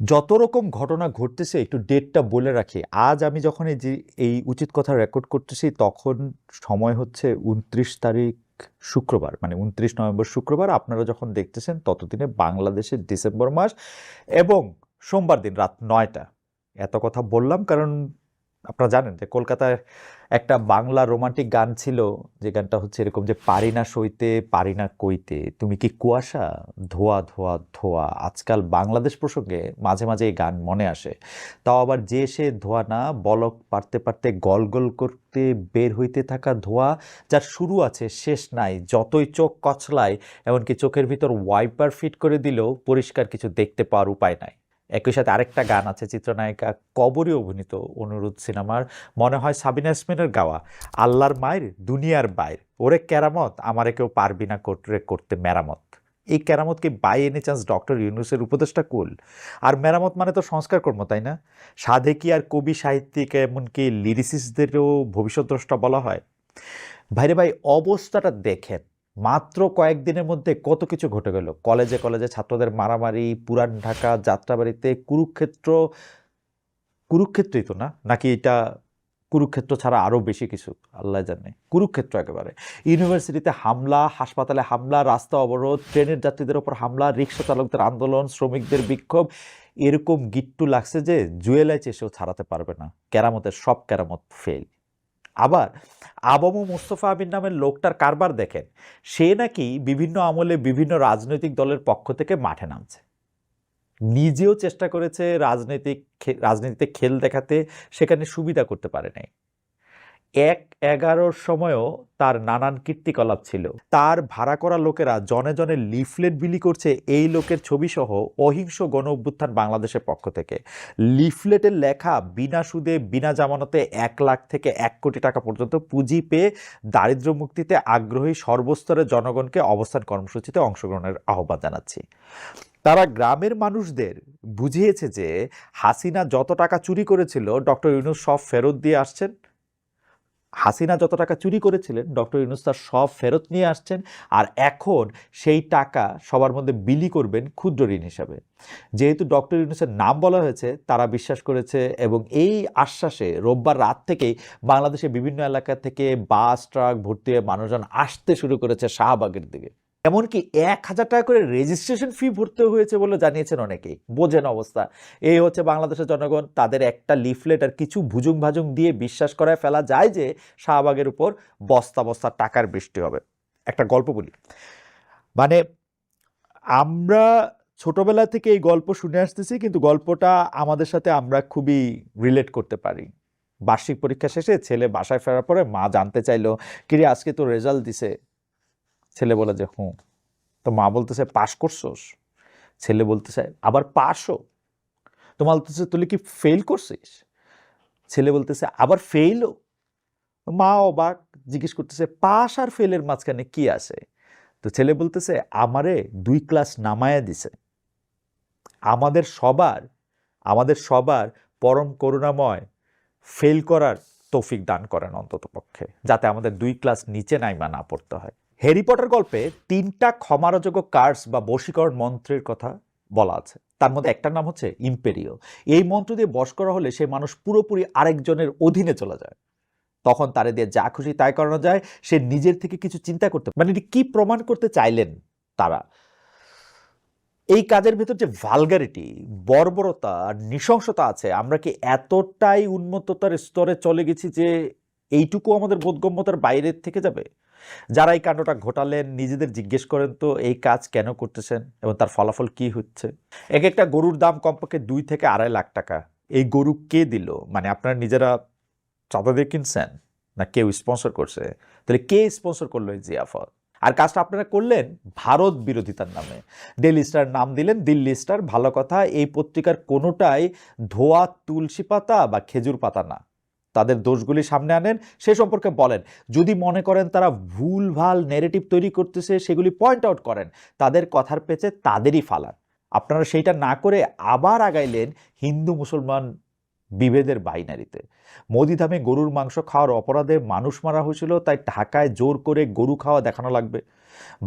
যত রকম ঘটনা ঘটতেছে, একটু ডেটটা বলে রাখি। আজ আমি যখন এই যে, এই উচিত কথা রেকর্ড করতেছি, তখন সময় হচ্ছে উনত্রিশ তারিখ শুক্রবার মানে উনত্রিশ নভেম্বর শুক্রবার আপনারা যখন দেখতেছেন, ততদিনে বাংলাদেশের ডিসেম্বর মাস এবং সোমবার দিন রাত নয়টা। এত কথা বললাম কারণ আপনারা জানেন যে কলকাতার একটা বাংলা রোমান্টিক গান ছিল, যে গানটা হচ্ছে এরকম যে পারি না সইতে, পারি না কইতে, তুমি কি কুয়াশা? ধোয়া ধোয়া ধোয়া। আজকাল বাংলাদেশ প্রসঙ্গে মাঝে মাঝে এই গান মনে আসে। তাও আবার যে সে ধোয়া না, বলক পারতে পারতে গল গল করতে, বের হইতে থাকা ধোয়া, যার শুরু আছে, শেষ নাই, যতই চোখ কচলায়, এমনকি চোখের ভিতর ওয়াইপার ফিট করে দিলেও পরিষ্কার কিছু দেখতে পাওয়ার উপায় নাই। একই সাথে আরেকটা গান আছে, চিত্রনায়িকা কবরী অভিনীত অনুরোধ সিনেমার, মনে হয় সাবিনা ইয়াসমিনের গাওয়া, আল্লাহর মায়ের দুনিয়ার বাইর। ওরে কেরামত, আমারে কেউ পারবি না করতে করতে মেরামত। এই কেরামত কি বাই এনি চান্স ডক্টর ইউনুসের উপদেষ্টা কুল? আর মেরামত মানে তো সংস্কার কর্ম, তাই না? সাধে কি আর কবি সাহিত্যিক এমনকি লিরিসিসদেরও ভবিষ্যৎদ্রষ্টা বলা হয়? ভাইরে ভাই, অবস্থাটা দেখেন। মাত্র কয়েকদিনের মধ্যে কত কিছু ঘটে গেল? কলেজে কলেজে ছাত্রদের মারামারি, পুরান ঢাকা, যাত্রাবাড়িতে কুরুক্ষেত্র, কুরুক্ষেত্রই তো না? নাকি এটা কুরুক্ষেত্র ছাড়া আরও বেশি কিছু? আল্লাহ জানে। কুরুক্ষেত্র একেবারে। ইউনিভার্সিটিতে হামলা, হাসপাতালে হামলা, রাস্তা অবরোধ, ট্রেনের যাত্রীদের ওপর হামলা, রিক্সা চালকদের আন্দোলন, শ্রমিকদের বিক্ষোভ, এরকম গিট্টু লাগছে যে জুয়েলাই চেষেও ছাড়াতে পারবে না। কেরামতের সব কেরামত ফেল আবার আবমু মুস্তফা আবির নামের লোকটার কারবার দেখেন, সে নাকি বিভিন্ন আমলে বিভিন্ন রাজনৈতিক দলের পক্ষ থেকে মাঠে নামছে। নিজেও চেষ্টা করেছে রাজনৈতিক রাজনীতিতে খেল দেখাতে, সেখানে সুবিধা করতে পারে নাই। এক এগারোর সময়ও তার নানান কীর্তিকলাপ ছিল। তার ভাড়া করা লোকেরা জনে জনে লিফলেট বিলি করছে এই লোকের ছবি সহ অহিংস গণ অভ্যুত্থান বাংলাদেশের পক্ষ থেকে। লিফলেটের লেখা বিনা সুদে, বিনা জামানতে এক লাখ থেকে এক কোটি টাকা পর্যন্ত পুঁজি পেয়ে দারিদ্র্য মুক্তিতে আগ্রহী সর্বস্তরের জনগণকে অবস্থান কর্মসূচিতে অংশগ্রহণের আহ্বান জানাচ্ছি। তারা গ্রামের মানুষদের বুঝিয়েছে যে হাসিনা যত টাকা চুরি করেছিল, ডক্টর ইউনুস সব ফেরত দিয়ে আসছেন। হাসিনা যত টাকা চুরি করেছিলেন, ডক্টর ইউনুস তার সব ফেরত নিয়ে আসছেন আর এখন সেই টাকা সবার মধ্যে বিলি করবেন ক্ষুদ্র ঋণ হিসাবে। যেহেতু ডক্টর ইউনুসের নাম বলা হয়েছে, তারা বিশ্বাস করেছে এবং এই আশ্বাসে রোববার রাত থেকেই বাংলাদেশের বিভিন্ন এলাকা থেকে বাস, ট্রাক ভর্তি হয়ে মানুষজন আসতে শুরু করেছে শাহবাগের দিকে। এমনকি এক হাজার টাকা করে রেজিস্ট্রেশন ফি ভরতে হয়েছে বলে জানিয়েছেন অনেকেই। বোঝেন অবস্থা। এই হচ্ছে বাংলাদেশের জনগণ, তাদের একটা লিফলেট আর কিছু ভুজুং ভাজুং দিয়ে বিশ্বাস করায় ফেলা যায় যে শাহবাগের উপর বস্তা বস্তা টাকার বৃষ্টি হবে। একটা গল্প বলি। মানে আমরা ছোটবেলা থেকে এই গল্প শুনে আসতেছি, কিন্তু গল্পটা আমাদের সাথে আমরা খুবই রিলেট করতে পারি। বার্ষিক পরীক্ষা শেষে ছেলে বাসায় ফেরার পরে মা জানতে চাইলো, কিরে, আজকে তো রেজাল্ট দিছে। ছেলে বলে যে, হুঁ। তো মা বলতেছে পাস করছোস? ছেলে বলতেছে, আবার পাসও তো মা বলতেছে, তুই কি ফেল করছিস? ছেলে বলতেছে, আবার ফেলও মা অবাক, জিজ্ঞেস করতেছে পাস আর ফেলের মাঝখানে কি আছে? তো ছেলে বলতেছে, আমারে দুই ক্লাস নামায়া দিছে। আমাদের সবার আমাদের সবার পরম করুণাময় ফেল করার তৌফিক দান করেন অন্তত পক্ষে যাতে আমাদের দুই ক্লাস নিচে নাইমা না পড়তে হয়। হ্যারি পটার গল্পে তিনটা ক্ষমারযোগ্য কার্স বা বশীকরণ মন্ত্রের কথা বলা আছে। তার মধ্যে একটার নাম হচ্ছে ইম্পেরিও। এই মন্ত্র দিয়ে বশ করা হলে সেই মানুষ পুরোপুরি আরেকজনের অধীনে চলে যায়। তখন তারে দিয়ে যা খুশি তাই করানো যায়। সে নিজের থেকে কিছু চিন্তা করতে মানে এটি কি প্রমাণ করতে চাইলেন তারা? এই কাজের ভেতর যে ভালগারিটি বর্বরতা আর নৃশংসতা আছে, আমরা কি এতটাই উন্মত্ততার স্তরে চলে গেছি যে এইটুকু আমাদের বোধগম্যতার বাইরের থেকে যাবে? যারা এই কাণ্ডটা ঘটালেন, নিজেদের জিজ্ঞেস করেন তো এই কাজ কেন করতেছেন এবং তার ফলাফল কি হচ্ছে? এক একটা গরুর দাম কমপক্ষে দুই থেকে আড়াই লাখ টাকা। এই গরু কে দিল? মানে আপনারা নিজেরা চাঁদা দিয়ে কিনছেন? না কেউ স্পন্সর করছে? তাহলে কে স্পন্সর করল এই জিয়াফত? আর কাজটা আপনারা করলেন ভারত বিরোধিতার নামে। ডেলি স্টার নাম দিলেন, দিল্লি স্টার ভালো কথা, এই পত্রিকার কোনোটাই ধোয়া, তুলসী পাতা বা খেজুর পাতা না। তাদের দোষগুলি সামনে আনেন, সে সম্পর্কে বলেন। যদি মনে করেন তারা ভুলভাল নেরেটিভ তৈরি করতেছে, সেগুলি পয়েন্ট আউট করেন, তাদের কথার পেছে তাদেরই ফালান। আপনারা সেইটা না করে আবার আগাইলেন হিন্দু মুসলমান বিভেদের বাইনারিতে। মোদিধামে গরুর মাংস খাওয়ার অপরাধে মানুষ মারা হয়েছিল, তাই ঢাকায় জোর করে গরু খাওয়া দেখানো লাগবে।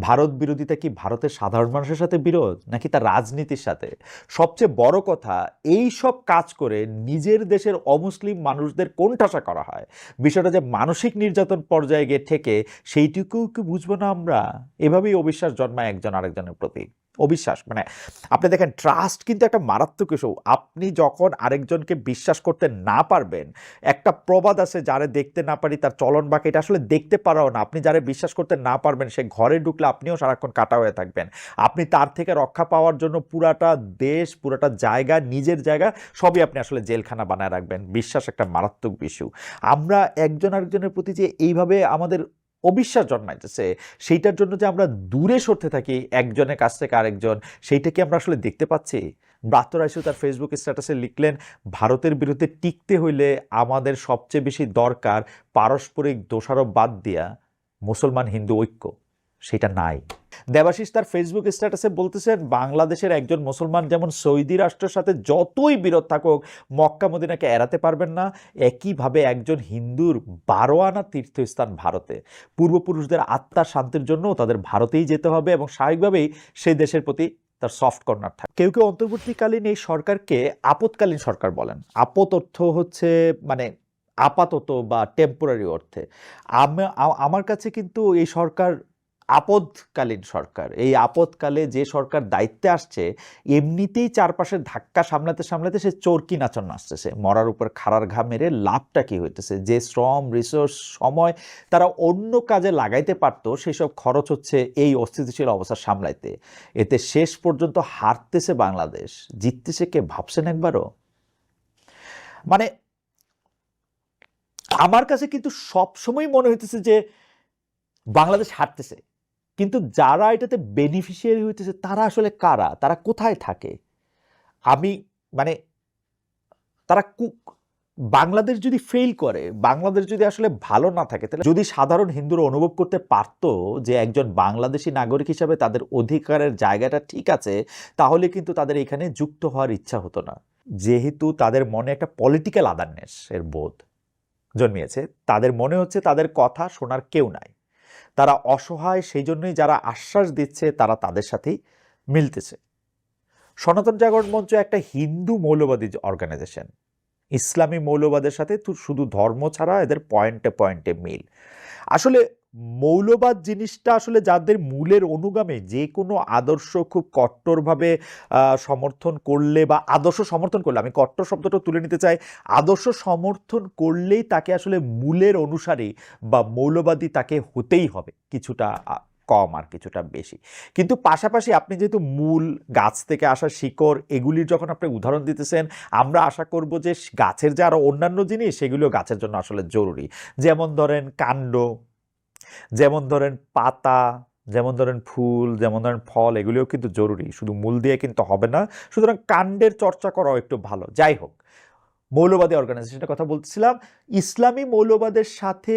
ভারত বিরোধিতা কি ভারতের সাধারণ মানুষের সাথে বিরোধ? নাকি তার রাজনীতির সাথে? সবচেয়ে বড় কথা, এই সব কাজ করে নিজের দেশের অমুসলিম মানুষদের কোন কোণঠাসা করা হয়? বিষয়টা যে মানসিক নির্যাতন পর্যায়ে গিয়ে থেকে সেইটুকুও কি বুঝব না আমরা? এভাবেই অবিশ্বাস জন্মায় একজন আরেকজনের প্রতি। অবিশ্বাস মানে আপনি দেখেন ট্রাস্ট কিন্তু একটা মারাত্মক ইস্যু আপনি যখন আরেকজনকে বিশ্বাস করতে না পারবেন, একটা প্রবাদ আছে যারে দেখতে না পারি, তার চলন বাকি, এটা আসলে দেখতে পারাও না। আপনি যারে বিশ্বাস করতে না পারবেন, সে ঘরে ঢুকলে আপনিও সারাক্ষণ কাটা হয়ে থাকবেন। আপনি তার থেকে রক্ষা পাওয়ার জন্য পুরাটা দেশ, পুরাটা জায়গা, নিজের জায়গা সবই আপনি আসলে জেলখানা বানায় রাখবেন। বিশ্বাস একটা মারাত্মক ইস্যু আমরা একজন আরেকজনের প্রতি যে এইভাবে আমাদের অবিশ্বাস জন্মাইতেছে, সেইটার জন্য যে আমরা দূরে সরতে থাকি, একজনের কাছ থেকে আরেকজন, সেইটা কি আমরা আসলে দেখতে পাচ্ছি? ব্রাত্য রাইসু তার ফেসবুক স্ট্যাটাসে লিখলেন, ভারতের বিরুদ্ধে টিকতে হইলে আমাদের সবচেয়ে বেশি দরকার পারস্পরিক দোষারোপ বাদ দিয়া মুসলমান হিন্দু ঐক্য। সেটা নাই। দেবাশিস তার ফেসবুক স্ট্যাটাসে বলতেছেন, বাংলাদেশের একজন মুসলমান যেমন সৌদি রাষ্ট্রের সাথে যতই বিরোধ থাকুক, মক্কা মদিনাকে এড়াতে পারবেন না। একইভাবে একজন হিন্দুর বারো আনা তীর্থস্থান ভারতে। পূর্বপুরুষদের আত্মার শান্তির জন্য তাদের ভারতেই যেতে হবে এবং স্বাভাবিকভাবেই সেই দেশের প্রতি তার সফট কর্নার থাকে কেউ কেউ অন্তর্বর্তীকালীন এই সরকারকে আপতকালীন সরকার বলেন। আপত অর্থ হচ্ছে মানে আপাতত বা টেম্পোরারি অর্থে। আমার কাছে কিন্তু এই সরকার আপদকালীন সরকার। এই আপদকালে যে সরকার দায়িত্বে আসছে, এমনিতেই চারপাশের ধাক্কা সামলাতে সামলাতে সে চরকি নাচন নাচতেছে। মরার উপর খাড়ার ঘা মেরে লাভটা কি হইতেছে? যে শ্রম, রিসোর্স, সময় তারা অন্য কাজে লাগাইতে পারতো, সেসব খরচ হচ্ছে এই অস্থিতিশীল অবস্থা সামলাইতে। এতে শেষ পর্যন্ত হারতেছে বাংলাদেশ। জিততেছে কে ভাবছেন একবারও? মানে আমার কাছে কিন্তু সবসময় মনে হইতেছে যে বাংলাদেশ হারতেছে। কিন্তু যারা এটাতে বেনিফিশিয়ারি হইতেছে, তারা আসলে কারা? তারা কোথায় থাকে? আমি মানে তারা কু- বাংলাদেশ যদি ফেল করে, বাংলাদেশ যদি আসলে ভালো না থাকে, তাহলে যদি সাধারণ হিন্দুরা অনুভব করতে পারতো যে একজন বাংলাদেশি নাগরিক হিসাবে তাদের অধিকারের জায়গাটা ঠিক আছে, তাহলে কিন্তু তাদের এখানে যুক্ত হওয়ার ইচ্ছা হতো না। যেহেতু তাদের মনে একটা পলিটিক্যাল আদারনেস এর বোধ জন্মিয়েছে, তাদের মনে হচ্ছে তাদের কথা শোনার কেউ নাই। তারা অসহায় সেই জন্যই যারা আশ্বাস দিচ্ছে, তারা তাদের সাথেই মিলতেছে। সনাতন জাগরণ মঞ্চ একটা হিন্দু মৌলবাদী অর্গানাইজেশন ইসলামী মৌলবাদের সাথে শুধু ধর্ম ছাড়া এদের পয়েন্টে পয়েন্টে মিল। আসলে মৌলবাদ জিনিসটা আসলে যাদের মূলের অনুগামে, যে কোনো আদর্শ খুব কট্টরভাবে সমর্থন করলে বা আদর্শ সমর্থন করলে, আমি কট্টর শব্দটা তুলে নিতে চাই, আদর্শ সমর্থন করলেই তাকে আসলে মূলের অনুসারী বা মৌলবাদী তাকে হতেই হবে, কিছুটা কম আর কিছুটা বেশি। কিন্তু পাশাপাশি আপনি যেহেতু মূল গাছ থেকে আসা শিকড়, এগুলির যখন আপনি উদাহরণ দিতেছেন, আমরা আশা করব যে গাছের যে আরও অন্যান্য জিনিস, সেগুলিও গাছের জন্য আসলে জরুরি। যেমন ধরেন কাণ্ড যেমন ধরেন পাতা, যেমন ধরেন ফুল, যেমন ধরেন ফল, এগুলিও কিন্তু জরুরি। শুধু মূল দিয়ে কিন্তু হবে না, সুতরাং কাণ্ডের চর্চা করাও একটু ভালো। যাই হোক, মৌলবাদী অর্গানাইজেশনের কথা বলছিলাম। ইসলামী মৌলবাদের সাথে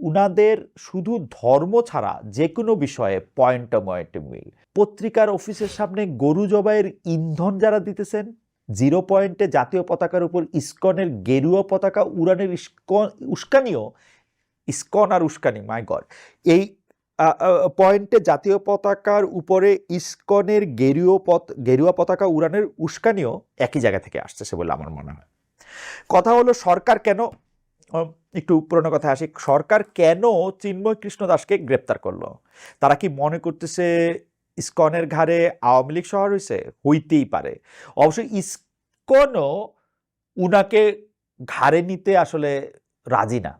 উনাদের শুধু ধর্ম ছাড়া যে কোনো বিষয়ে পয়েন্ট পয়েন্টে মিল পত্রিকার অফিসের সামনে গরু জবাইয়ের ইন্ধন যারা দিতেছেন জিরো পয়েন্টে জাতীয় পতাকার উপর ইস্কনের গেরুয়া পতাকা উড়ানের ইস্কন উস্কানিও ইস্কন আর উস্কানি মাই গড এই পয়েন্টে জাতীয় পতাকার উপরে ইস্কনের গেরুয় পত, গেরুয়া পতাকা উড়ানের উস্কানিও একই জায়গা থেকে আসতেছে বলে আমার মনে হয়। কথা হলো সরকার কেন একটু পুরোনো কথা আসি, সরকার কেন চিন্ময় কৃষ্ণ দাসকে গ্রেপ্তার করল? তারা কি মনে করতেছে ইস্কনের ঘাড়ে আওয়ামী লীগ শহর হয়েছে হইতেই পারে। অবশ্য ইস্কনও উনাকে ঘাড়ে নিতে আসলে রাজি না।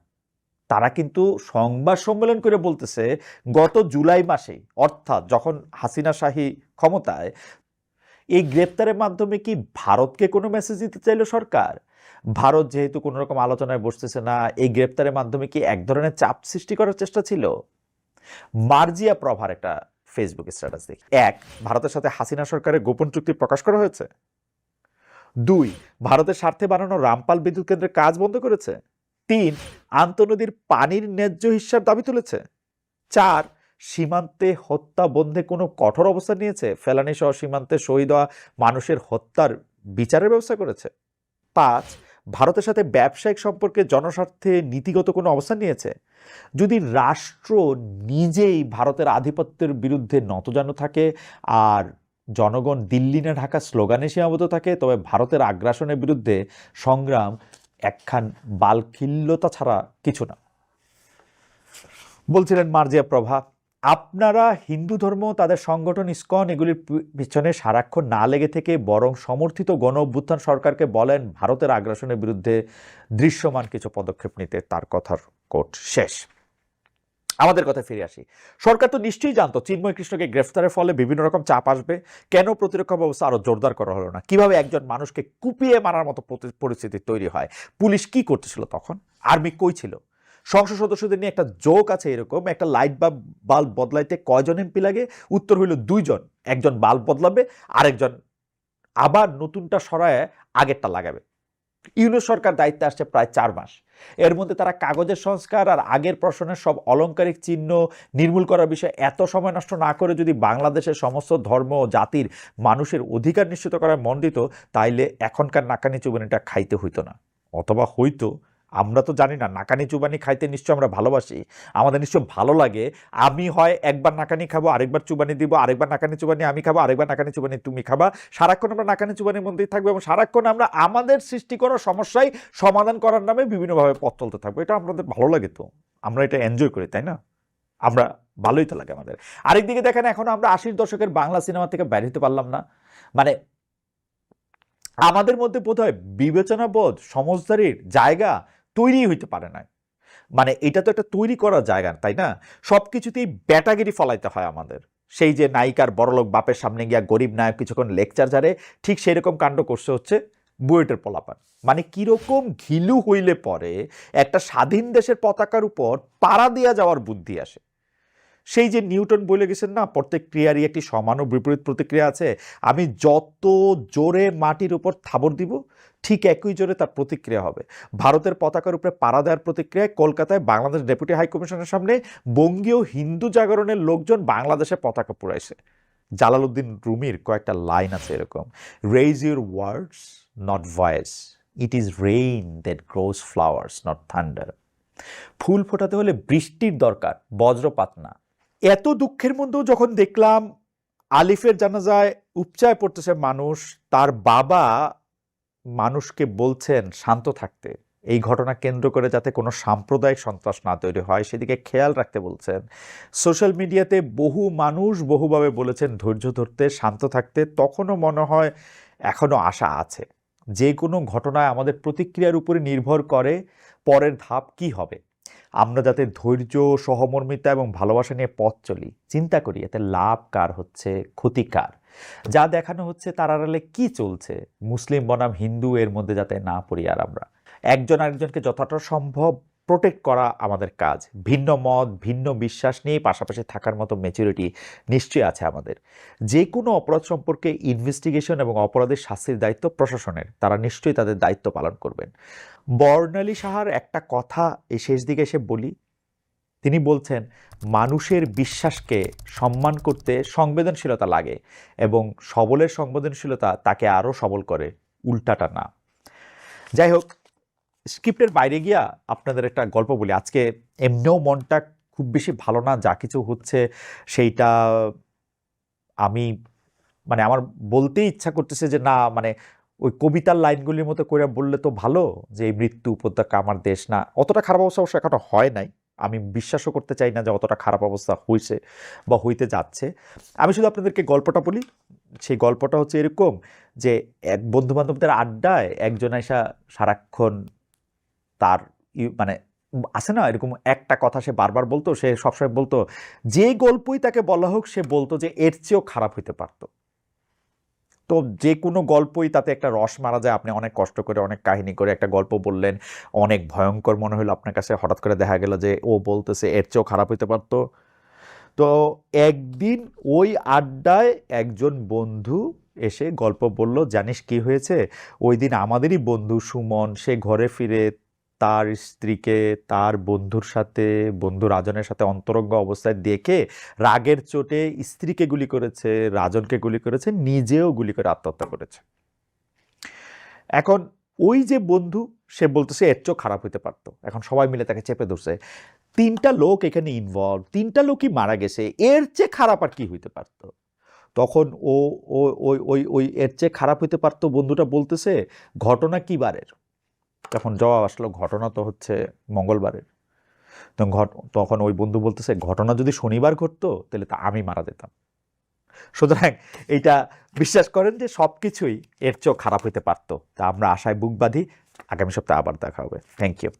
তারা কিন্তু সংবাদ সম্মেলন করে বলতেছে, গত জুলাই মাসে, অর্থাৎ যখন হাসিনা শাহী ক্ষমতায়, এই গ্রেপ্তারের মাধ্যমে কি ভারতকে কোনো মেসেজ দিতে চাইলো সরকার? ভারত যেহেতু কোনো রকম আলোচনায় বসতেছে না, এই গ্রেপ্তারের মাধ্যমে কি এক ধরনের চাপ সৃষ্টি করার চেষ্টা ছিল? মার্জিয়া প্রভার একটা ফেসবুক স্ট্যাটাস দেখি। এক, ভারতের সাথে হাসিনা সরকারের গোপন চুক্তি প্রকাশ করা হয়েছে। দুই, ভারতের স্বার্থে বানানো রামপাল বিদ্যুৎ কেন্দ্রের কাজ বন্ধ করেছে। তিন আন্তনদীর পানির ন্যায্য হিস্যার দাবি তুলেছে। চার, সীমান্তে হত্যা বন্ধে কোনো কঠোর অবস্থান নিয়েছে? ফেলানি সহ সীমান্তে শহীদ হওয়া মানুষের হত্যার বিচারের ব্যবস্থা করেছে। পাঁচ, ভারতের সাথে ব্যবসায়িক সম্পর্কে জনস্বার্থে নীতিগত কোনো অবস্থান নিয়েছে? যদি রাষ্ট্র নিজেই ভারতের আধিপত্যের বিরুদ্ধে নতজানু থাকে আর জনগণ দিল্লি না ঢাকা স্লোগানে সীমাবদ্ধ থাকে, তবে ভারতের আগ্রাসনের বিরুদ্ধে সংগ্রাম একখান বালখিল্যতা ছাড়া কিছু না। বলছিলেন মার্জিয়া প্রভা, আপনারা হিন্দু ধর্ম, তাদের সংগঠন, ইস্কন, এগুলির পিছনে সারাক্ষণ না লেগে থেকে বরং সমর্থিত গণ অভ্যুত্থান সরকারকে বলেন, ভারতের আগ্রাসনের বিরুদ্ধে দৃশ্যমান কিছু পদক্ষেপ নিতে তার কথার কোট শেষ। আমাদের কথা ফিরে আসি। সরকার তো নিশ্চয়ই জানতো চিন্ময় কৃষ্ণকে গ্রেফতারের ফলে বিভিন্ন রকম চাপ আসবে, কেন প্রতিরক্ষা ব্যবস্থা আরও জোরদার করা হলো না? কীভাবে একজন মানুষকে কুপিয়ে মারার মতো পরিস্থিতি তৈরি হয়? পুলিশ কি করতেছিল তখন? আর্মি কই ছিল? সংসদ সদস্যদের নিয়ে একটা জোক আছে এরকম, একটা লাইট বা বাল্ব বদলাইতে কয়জন এমপি লাগে? উত্তর হইল দুইজন। একজন বাল্ব বদলাবে, আরেকজন আবার নতুনটা সরায় আগেরটা লাগাবে। ইউনিট সরকার দায়িত্বে আসছে প্রায় চার মাস। এর মধ্যে তারা কাগজের সংস্কার আর আগের প্রশ্নের সব অলঙ্কারিক চিহ্ন নির্মূল করার বিষয়ে এত সময় নষ্ট না করে যদি বাংলাদেশের সমস্ত ধর্ম ও জাতির মানুষের অধিকার নিশ্চিত করার মন দিত তাইলে এখনকার নাকানি চুবনিটা খাইতে হইতো না। অথবা হইতো আমরা তো জানি না, নাকানি চুবানি খাইতে নিশ্চয় আমরা ভালোবাসি। আমাদের নিশ্চয় ভালো লাগে। আমি হয় একবার নাকানি খাব, আরেকবার চুবানি দিব, আরেকবার নাকানি চুবানি আমি খাব, আরেকবার নাকানি চুবানি তুমি খাবা। সারাক্ষণ আমরা নাকানি চুবানির মধ্যেই থাকব এবং সারাক্ষণ আমরা আমাদের সৃষ্টি করা সমস্যাই সমাধান করার নামে বিভিন্নভাবে পথ চলতে থাকব। এটা আমাদের ভালো লাগে তো। আমরা এটা এনজয় করি, তাই না? আমরা ভালোই তো লাগে আমাদের। আরেকদিকে দেখেন, এখন আমরা আশির দশকের বাংলা সিনেমা থেকে বের হতে পারলাম না। মানে আমাদের মধ্যে বোধ হয় বিবেচনাবোধ সমজদারির জায়গা তৈরি হইতে পারে না মানে এটা তো একটা তৈরি করার জায়গা, তাই না? সব কিছুতেই ব্যাটাগিরি ফলাইতে হয় আমাদের। সেই যে নায়িকার বড়লোক বাপের সামনে গিয়া গরিব নায়ক কিছুক্ষণ লেকচার জারে ঠিক সেই রকম কাণ্ড করছে হচ্ছে বুয়েটের পোলাপান। মানে কীরকম ঘিলু হইলে পরে একটা স্বাধীন দেশের পতাকার উপর পাড়া দিয়া যাওয়ার বুদ্ধি আসে। সেই যে নিউটন বলে গেছেন না, প্রত্যেক ক্রিয়ারই একটি সমান ও বিপরীত প্রতিক্রিয়া আছে। আমি যত জোরে মাটির উপর থাবর দিব, ঠিক একই জোরে তার প্রতিক্রিয়া হবে। ভারতের পতাকার উপরে পাড়া দেওয়ার প্রতিক্রিয়ায় কলকাতায় বাংলাদেশ ডেপুটি হাই কমিশনের সামনে বঙ্গীয় হিন্দু জাগরণের লোকজন বাংলাদেশে পতাকা পুরাইছে জালালউদ্দিন রুমির কয়েকটা লাইন আছে এরকম raise your words not voice it is rain that grows flowers not thunder ফুল ফোটাতে হলে বৃষ্টির দরকার, বজ্রপাত না। এত দুঃখের মধ্যেও যখন দেখলাম আলিফের জানাজায় উপচায় পড়তেছে মানুষ, তার বাবা মানুষকে বলছেন শান্ত থাকতে। এই ঘটনা কেন্দ্র করে যাতে কোনো সাম্প্রদায়িক সন্ত্রাস না তৈরি হয়, সেদিকে খেয়াল রাখতে বলছেন। সোশ্যাল মিডিয়াতে বহু মানুষ বহুভাবে বলেছেন ধৈর্য ধরতে, শান্ত থাকতে, তখনও মনে হয় এখনও আশা আছে। যে কোনো ঘটনায় আমাদের প্রতিক্রিয়ার উপরে নির্ভর করে পরের ধাপ কি হবে। আমরা যাতে ধৈর্য, সহমর্মিতা এবং ভালোবাসা নিয়ে পথ চলি, চিন্তা করি, এতে লাভ কার হচ্ছে ক্ষতিকার যা দেখানো হচ্ছে তার আড়ালে কি চলছে? মুসলিম বনাম হিন্দু এর মধ্যে যাতে না পড়ি আর আমরা। একজন আরেকজনকে যতটা সম্ভব প্রোটেক্ট করা আমাদের কাজ। ভিন্ন মত, ভিন্ন বিশ্বাস নিয়ে পাশাপাশি থাকার মতো মেচুরিটি নিশ্চয়ই আছে আমাদের। যে কোনো অপরাধ সম্পর্কে ইনভেস্টিগেশন এবং অপরাধের শাস্তির দায়িত্ব প্রশাসনের। তারা নিশ্চয়ই তাদের দায়িত্ব পালন করবেন। বর্ণালী সাহার একটা কথা এই শেষ দিকে এসে বলি। তিনি বলছেন, মানুষের বিশ্বাসকে সম্মান করতে সংবেদনশীলতা লাগে এবং সবলের সংবেদনশীলতা তাকে আরও সবল করে। উল্টাটা না। যাই হোক স্ক্রিপ্টের বাইরে গিয়া আপনাদের একটা গল্প বলি। আজকে এমনিও মনটা খুব বেশি ভালো না, যা কিছু হচ্ছে সেইটা আমি মানে আমার বলতেই ইচ্ছা করতেছে যে না মানে ওই কবিতার লাইনগুলির মতো করে বললে তো ভালো যে এই মৃত্যু উপত্যকা আমার দেশ না। অতটা খারাপ অবস্থা অবশ্য এখনও হয় নাই। আমি বিশ্বাসও করতে চাই না যে অতটা খারাপ অবস্থা হয়েছে বা হইতে যাচ্ছে। আমি শুধু আপনাদেরকে গল্পটা বলি। সেই গল্পটা হচ্ছে এরকম যে এক বন্ধু বান্ধবদের আড্ডায় একজন এসা সারাক্ষণ তার মানে আছে না এরকম একটা কথা সে বারবার বলতো, সে সবসময় বলতো যে গল্পই তাকে বলা হোক, সে বলতো যে এর চেয়েও খারাপ হইতে পারতো। তো যে কোনো গল্পই তাতে একটা রস মারা যায়, আপনি অনেক কষ্ট করে, অনেক কাহিনী করে একটা গল্প বললেন, অনেক ভয়ঙ্কর মনে হলো আপনার কাছে, হঠাৎ করে দেখা গেল যে ও বলতেছে এর চেয়েও খারাপ হইতে পারতো। তো একদিন ওই আড্ডায় একজন বন্ধু এসে গল্প বলল, জানিস কি হয়েছে? ওই দিন আমাদেরই বন্ধু সুমন, সে ঘরে ফিরে তার স্ত্রীকে, তার বন্ধুর সাথে, বন্ধু রাজনের সাথে অন্তরঙ্গ অবস্থায় দেখে রাগের চোটে স্ত্রীকে গুলি করেছে, রাজনকে গুলি করেছে, নিজেও গুলি করে আত্মহত্যা করেছে। এখন ওই যে বন্ধু, সে বলতেছে, এর চেয়েও খারাপ হইতে পারতো। এখন সবাই মিলে তাকে চেপে ধরছে। তিনটা লোক এখানে ইনভলভ তিনটা লোকই মারা গেছে। এর চেয়ে খারাপ আর কি হইতে পারতো? তখন ও ওই ওই ওই, এর চেয়ে খারাপ হইতে পারতো? বন্ধুটা বলতেছে, ঘটনা কি বারের? তখন জবাব আসলো, ঘটনা তো হচ্ছে মঙ্গলবারের। তখন ঘট- তখন ওই বন্ধু বলতেছে, ঘটনা যদি শনিবার ঘটতো, তাহলে তা আমি মারা যেতাম। সুতরাং এইটা বিশ্বাস করেন যে সব কিছুই এর চেয়েও খারাপ হইতে পারতো। তা আমরা আশায় বুক বাঁধি, আগামী সপ্তাহে আবার দেখা হবে। Thank you